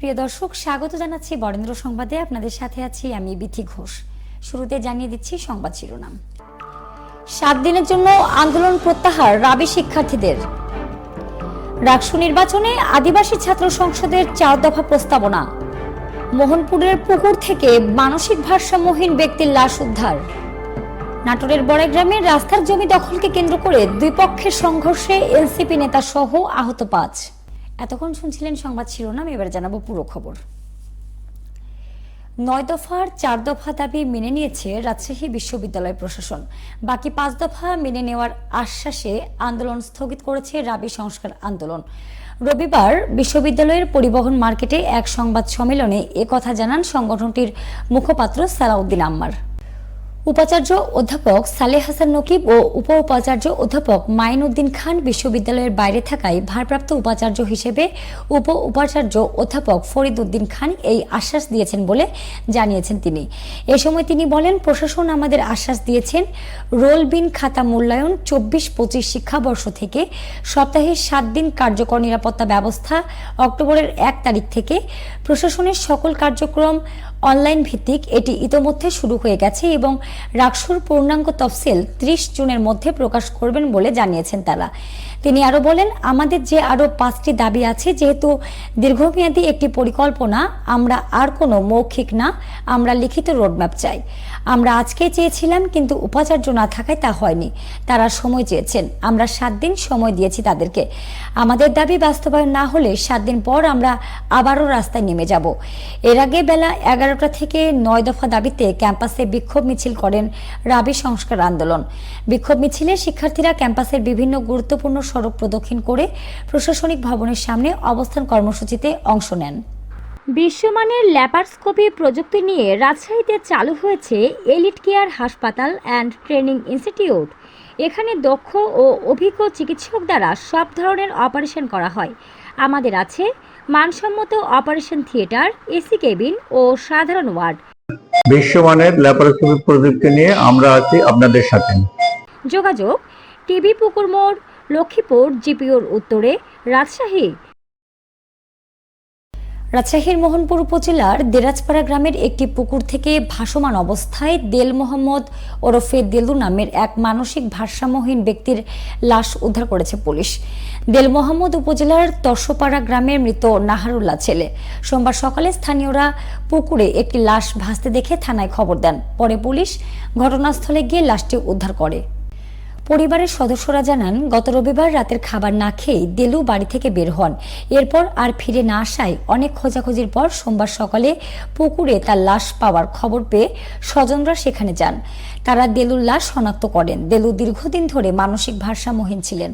প্রিয় দর্শক, স্বাগত জানাচ্ছি বরেন্দ্র সংবাদে। আপনাদের সাথে আছি আমি বিথি ঘোষ। শুরুতে জানিয়ে দিচ্ছি সংবাদ শিরোনাম। সাত দিনের জন্য আন্দোলন প্রত্যাহার, রাবি শিক্ষার্থীদের। রাকসু নির্বাচনে আদিবাসী ছাত্র সংসদের চার দফা প্রস্তাবনা। মোহনপুরের পুকুর থেকে মানসিক ভারসাম্যহীন ব্যক্তির লাশ উদ্ধার। নাটোরের বড়াইগ্রামে রাস্তার জমি দখলকে কেন্দ্র করে দুই পক্ষের সংঘর্ষে এনসিপি নেতা সহ আহত পাঁচ। এতক্ষণ শুনছিলেন সংবাদ শিরোনাম, এবার জানাব পুরো খবর। নয় দফার চার দফা দাবি মেনে নিয়েছে রাজশাহী বিশ্ববিদ্যালয় প্রশাসন। বাকি পাঁচ দফা মেনে নেওয়ার আশ্বাসে আন্দোলন স্থগিত করেছে রাবি সংস্কার আন্দোলন। রবিবার বিশ্ববিদ্যালয়ের পরিবহন মার্কেটে এক সংবাদ সম্মেলনে কথা জানান সংগঠনটির মুখপাত্র সালাউদ্দিন আম্মার। উপাচার্য অধ্যাপক সালেহ হাসান নকিব ও উপ উপাচার্য অধ্যাপক মাইন উদ্দিন খান বিশ্ববিদ্যালয়ের বাইরে থাকায় ভারপ্রাপ্ত উপাচার্য হিসেবে উপ উপাচার্য অধ্যাপক ফরিদ উদ্দিন খান এই আশ্বাস দিয়েছেন বলে জানিয়েছেন তিনি। এ সময় তিনি বলেন, প্রশাসন আমাদের আশ্বাস দিয়েছেন, রোল বিন খাতা মূল্যায়ন চব্বিশ পঁচিশ শিক্ষাবর্ষ থেকে সপ্তাহে সাত দিন কার্যকর নিরাপত্তা ব্যবস্থা অক্টোবরের এক তারিখ থেকে প্রশাসনের সকল কার্যক্রম অনলাইন ভিত্তিক। এটি ইতোমধ্যে শুরু হয়ে গেছে এবং রাকসুর পূর্ণাঙ্গ তফসিল ত্রিশ জুনের মধ্যে প্রকাশ করবেন বলে জানিয়েছেন তারা। তিনি আরও বলেন, আমাদের যে আরও পাঁচটি দাবি আছে, যেহেতু দীর্ঘমেয়াদী একটি পরিকল্পনা, আমরা আর কোনো মৌখিক না, আমরা লিখিত রোডম্যাপ চাই। আমরা আজকে চেয়েছিলাম, কিন্তু উপাচার্য না থাকায় তা হয়নি। তারা সময় চেয়েছেন। আমরা সাত দিন সময় দিয়েছি তাদেরকে। আমাদের দাবি বাস্তবায়ন না হলে সাত দিন পর আমরা আবারও রাস্তায় নেমে যাব। এর আগে বেলা এগারোটা থেকে নয় দফা দাবিতে ক্যাম্পাসে বিক্ষোভ মিছিল করেন রাবি সংস্কার আন্দোলন। বিক্ষোভ মিছিলে শিক্ষার্থীরা ক্যাম্পাসের বিভিন্ন গুরুত্বপূর্ণ সড়ক প্রদক্ষিণ করে প্রশাসনিক ভবনের সামনে অবস্থান কর্মসূচিতে অংশ নেন। বিশ্বমানের ল্যাপারস্কোপি প্রযুক্তি নিয়ে রাজশাহীতে চালু হয়েছে এলিট কেয়ার হাসপাতাল অ্যান্ড ট্রেনিং ইনস্টিটিউট। এখানে দক্ষ ও অভিজ্ঞ চিকিৎসক দ্বারা সব ধরনের অপারেশন করা হয়। আমাদের আছে মানসম্মত অপারেশন থিয়েটার এসি কেবিন ও সাধারণ ওয়ার্ড। বিশ্বমানের ল্যাপারোস্কোপি প্রযুক্তি নিয়ে আমরা আছি আপনাদের সাথে। যোগাযোগ টিভি পুকুর মোড় লক্ষ্মীপুর, জিপিওর উত্তরে, রাজশাহী। রাজশাহীর মোহনপুর উপজেলার দেরাজপাড়া গ্রামের একটি পুকুর থেকে ভাসমান অবস্থায় দেল মোহাম্মদ ওরফে দেলু নামের এক মানসিক ভারসাম্যহীন ব্যক্তির লাশ উদ্ধার করেছে পুলিশ। দেল মোহাম্মদ উপজেলার তর্ষপাড়া গ্রামের মৃত নাহারুল্লাহ ছেলে। সোমবার সকালে স্থানীয়রা পুকুরে একটি লাশ ভাসতে দেখে থানায় খবর দেন। পরে পুলিশ ঘটনাস্থলে গিয়ে লাশটি উদ্ধার করে। পরিবারের সদস্যরা জানান, গত রবিবার রাতের খাবার না খেয়ে দেলু বাড়ি থেকে বের হন। এরপর আর ফিরে না আসায় অনেক খোঁজাখুঁজির পর সোমবার সকালে পুকুরে তার লাশ পাওয়ার খবর পেয়ে স্বজনরা সেখানে যান। তারা দেলুর লাশ শনাক্ত করেন। দেলু দীর্ঘদিন ধরে মানসিক ভারসাম্যহীন ছিলেন।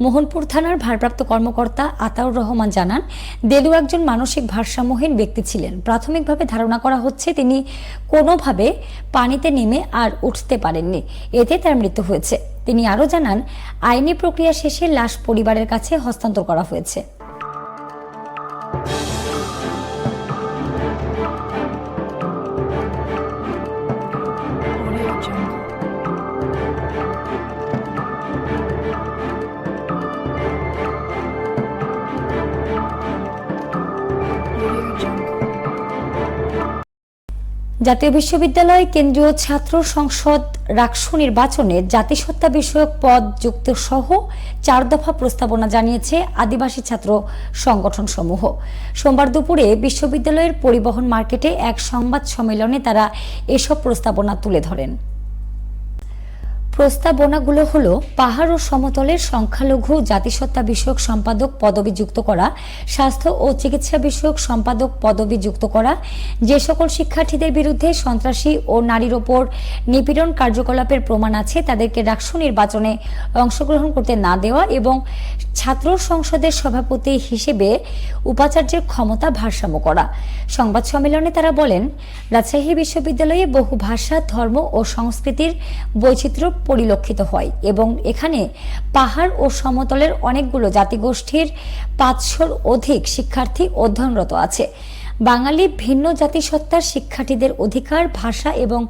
মোহনপুর থানার ভারপ্রাপ্ত কর্মকর্তা আতাউর রহমান জানান, দেলু একজন মানসিক ভারসাম্যহীন ব্যক্তি ছিলেন। প্রাথমিকভাবে ধারণা করা হচ্ছে তিনি কোনোভাবে পানিতে নেমে আর উঠতে পারেননি। এতে তার মৃত্যু হয়েছে। তিনি আরও জানান, আইনি প্রক্রিয়া শেষে লাশ পরিবারের কাছে হস্তান্তর করা হয়েছে। জাতীয় বিশ্ববিদ্যালয় কেন্দ্রীয় ছাত্র সংসদ রাকসু নির্বাচনে জাতিসত্তা বিষয়ক পদ যুক্ত সহ চার দফা প্রস্তাবনা জানিয়েছে আদিবাসী ছাত্র সংগঠন সমূহ সোমবার দুপুরে বিশ্ববিদ্যালয়ের পরিবহন মার্কেটে এক সংবাদ সম্মেলনে তারা এসব প্রস্তাবনা তুলে ধরেন। প্রস্তাবনাগুলো হলো পাহাড় ও সমতলের সংখ্যালঘু জাতিসত্তা বিষয়ক সম্পাদক পদবি যুক্ত করা, স্বাস্থ্য ও চিকিৎসা বিষয়ক সম্পাদক পদবি যুক্ত করা, যে সকল শিক্ষার্থীদের বিরুদ্ধে সন্ত্রাসী ও নারীর ওপর নিপীড়ন কার্যকলাপের প্রমাণ আছে, তাদেরকে রাষ্ট্র নির্বাচনে অংশগ্রহণ করতে না দেওয়া এবং ছাত্র সংসদের সভাপতি হিসেবে উপাচার্যের ক্ষমতা ভারসাম্য করা। সংবাদ সম্মেলনে তারা বলেন, রাজশাহী বিশ্ববিদ্যালয়ে বহু ভাষা, ধর্ম ও সংস্কৃতির বৈচিত্র্য পরিলক্ষিত হয় এবং এখানে পাহাড় ও সমতলের অনেকগুলো জাতিগোষ্ঠীর পাঁচশোর অধিক শিক্ষার্থী অধ্যয়নরত আছে। বাঙালি ভিন্ন জাতিসত্তার শিক্ষার্থীদের অধিকার, ভাষা এবং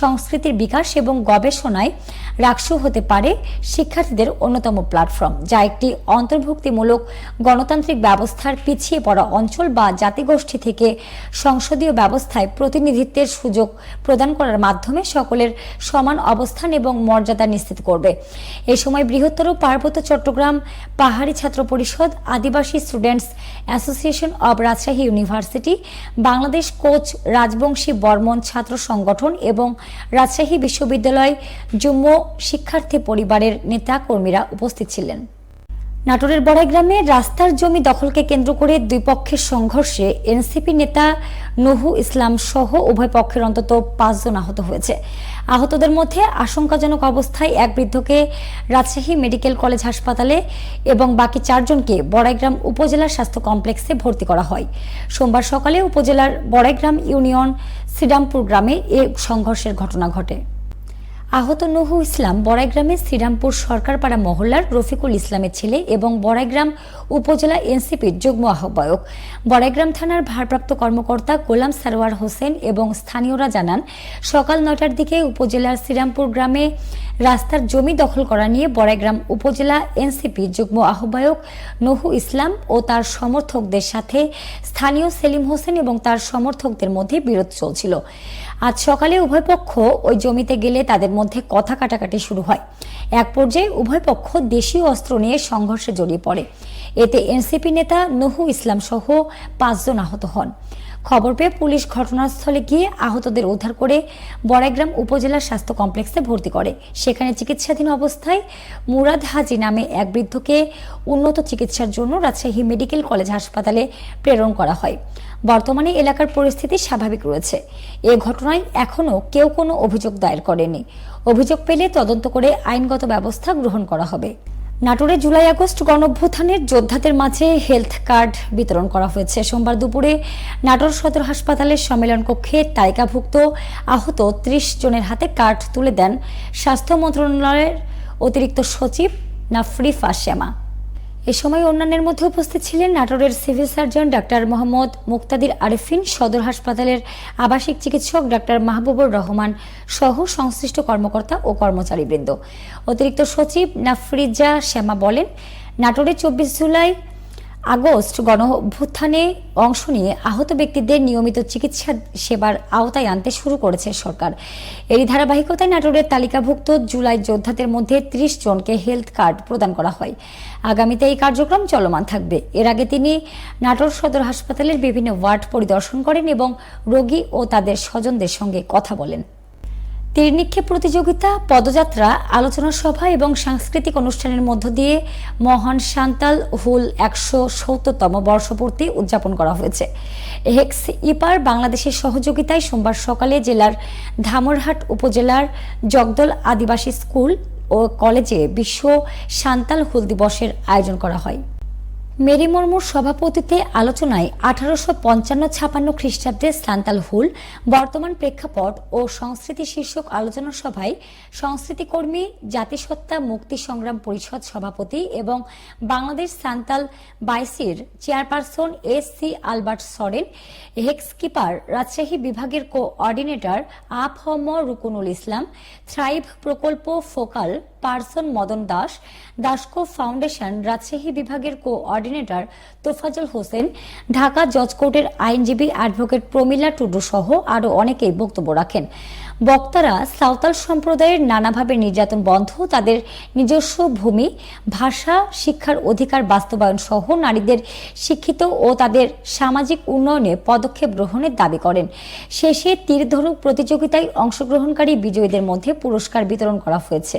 সংস্কৃতির বিকাশ এবং গবেষণায় রাকসু হতে পারে শিক্ষার্থীদের অন্যতম প্ল্যাটফর্ম, যা একটি অন্তর্ভুক্তিমূলক গণতান্ত্রিক ব্যবস্থার পিছিয়ে পড়া অঞ্চল বা জাতিগোষ্ঠী থেকে সংসদীয় ব্যবস্থায় প্রতিনিধিত্বের সুযোগ প্রদান করার মাধ্যমে সকলের সমান অবস্থান এবং মর্যাদা নিশ্চিত করবে। এ সময় বৃহত্তর পার্বত্য চট্টগ্রাম পাহাড়ি ছাত্র পরিষদ, Adivasi students association of Rajshahi university Bangladesh Koch Rajbongshi Barman ছাত্র সংগঠন এবং রাজশাহী বিশ্ববিদ্যালয় যুগ্ম শিক্ষার্থী পরিবারের নেতা কর্মীরা উপস্থিত ছিলেন। নাটোরের বড়াইগ্রামে রাস্তার জমি দখলকে কেন্দ্র করে দুই পক্ষের সংঘর্ষে এনসিপি নেতা নহু ইসলাম সহ উভয় পক্ষের অন্তত পাঁচজন আহত হয়েছে। আহতদের মধ্যে আশঙ্কাজনক অবস্থায় এক বৃদ্ধকে রাজশাহী মেডিকেল কলেজ হাসপাতালে এবং বাকি চারজনকে বড়াইগ্রাম উপজেলা স্বাস্থ্য কমপ্লেক্সে ভর্তি করা হয়। সোমবার সকালে উপজেলার বড়াইগ্রাম ইউনিয়ন শ্রীরামপুর গ্রামে এ সংঘর্ষের ঘটনা ঘটে। আহত নহু ইসলাম বড়াইগ্রামের শ্রীরামপুর সরকারপাড়া মহল্লার রফিকুল ইসলামের ছেলে এবং বড়াইগ্রাম উপজেলা এনসিপির যুগ্ম আহ্বায়ক। বড়াইগ্রাম থানার ভারপ্রাপ্ত কর্মকর্তা গোলাম সারোয়ার হোসেন এবং স্থানীয়রা জানান, সকাল নয়টার দিকে উপজেলার শ্রীরামপুর গ্রামে রাস্তার জমি দখল করা নিয়ে বড়াইগ্রাম উপজেলা এনসিপি যুগ্ম আহ্বায়ক নহু ইসলাম ও তার সমর্থকদের সাথে স্থানীয় সেলিম হোসেন এবং তার সমর্থকদের মধ্যে বিরোধ চলছিল। আজ সকালে উভয় পক্ষ ওই জমিতে গেলে তাদের মধ্যে কথা কাটাকাটি শুরু হয়। এক পর্যায়ে উভয় পক্ষ দেশীয় অস্ত্র নিয়ে সংঘর্ষে জড়িয়ে পড়ে। এতে এনসিপি নেতা নহু ইসলাম সহ পাঁচজন আহত হন। খবর পেয়ে পুলিশ ঘটনাস্থলে গিয়ে আহতদের উদ্ধার করে বড়াইগ্রাম উপজেলা স্বাস্থ্য কমপ্লেক্সে ভর্তি করে। সেখানে চিকিৎসাধীন অবস্থায় মুরাদ হাজি নামে এক বৃদ্ধকে উন্নত চিকিৎসার জন্য রাজশাহী মেডিকেল কলেজ হাসপাতালে প্রেরণ করা হয়। বর্তমানে এলাকার পরিস্থিতি স্বাভাবিক রয়েছে। এ ঘটনায় এখনও কেউ কোনো অভিযোগ দায়ের করেনি। অভিযোগ পেলে তদন্ত করে আইনগত ব্যবস্থা গ্রহণ করা হবে। নাটোরে জুলাই আগস্ট গণভ্যুথানের যোদ্ধাদের মাঝে হেলথ কার্ড বিতরণ করা হয়েছে। সোমবার দুপুরে নাটোর সদর হাসপাতালের সম্মেলন কক্ষে তালিকাভুক্ত আহত ত্রিশ জনের হাতে কার্ড তুলে দেন স্বাস্থ্য মন্ত্রণালয়ের অতিরিক্ত সচিব নাফরিফা শ্যামা। এ সময় অন্যান্যের মধ্যে উপস্থিত ছিলেন নাটোরের civil surgeon doctor Mohammad Muktadir Arefin, সদর হাসপাতালের আবাসিক চিকিৎসক ডাক্তার মাহবুবুর রহমান সহ সংশ্লিষ্ট কর্মকর্তা ও কর্মচারীবৃন্দ। অতিরিক্ত সচিব নাফরিজা শ্যামা বলেন, নাটোরে চব্বিশ জুলাই আগস্ট গণ অভ্যুত্থানে অংশ নিয়ে আহত ব্যক্তিদের নিয়মিত চিকিৎসা সেবার আওতায় আনতে শুরু করেছে সরকার। এরই ধারাবাহিকতায় নাটোরের তালিকাভুক্ত জুলাই যোদ্ধাদের মধ্যে ত্রিশ জনকে হেলথ কার্ড প্রদান করা হয়। আগামীতে এই কার্যক্রম চলমান থাকবে। এর আগে তিনি নাটোর সদর হাসপাতালের বিভিন্ন ওয়ার্ড পরিদর্শন করেন এবং রোগী ও তাদের স্বজনদের সঙ্গে কথা বলেন। তীর নিক্ষেপ প্রতিযোগিতা, পদযাত্রা, আলোচনা সভা এবং সাংস্কৃতিক অনুষ্ঠানের মধ্য দিয়ে মহান সান্তাল হুল একশো সত্তরতম বর্ষপূর্তি উদযাপন করা হয়েছে। হেক্স ইপার বাংলাদেশের সহযোগিতায় সোমবার সকালে জেলার ধামরহাট উপজেলার জগদল আদিবাসী স্কুল ও কলেজে বিশ্ব সান্তাল হুল দিবসের আয়োজন করা হয়। মেরি মুর্মুর সভাপতিত্বে আলোচনায় আঠারোশো পঞ্চান্ন ছাপান্ন খ্রিস্টাব্দে সান্তাল হুল, বর্তমান প্রেক্ষাপট ও সংস্কৃতি শীর্ষক আলোচনা সভায় সংস্কৃতিকর্মী, জাতিসত্তা, মুক্তি সংগ্রাম পরিষদ সভাপতি এবং Bangladesh Santal Baisi chairperson S C Albert Soren, হেক্সকিপার, Rajshahi বিভাগের কোঅর্ডিনেটর আপ হম রুকুনুল ইসলাম, থ্রাইভ প্রকল্প focal person Madan Das, DASCO foundation, Rajshahi বিভাগের কোঅর্ডিনেটর তোফাজুল হোসেন, ঢাকা জজ কোর্টের আইনজীবী অ্যাডভোকেট প্রমিলা টুডু সহ আরও অনেকেই বক্তব্য রাখেন। বক্তারা সাঁওতাল সম্প্রদায়ের নানাভাবে নির্যাতন বন্ধ, তাদের নিজস্ব ভূমি, ভাষা, শিক্ষার অধিকার বাস্তবায়ন সহ নারীদের শিক্ষিত ও তাদের সামাজিক উন্নয়নে পদক্ষেপ গ্রহণের দাবি করেন। শেষে তীর ধনুক প্রতিযোগিতায় অংশগ্রহণকারী বিজয়ীদের মধ্যে পুরস্কার বিতরণ করা হয়েছে।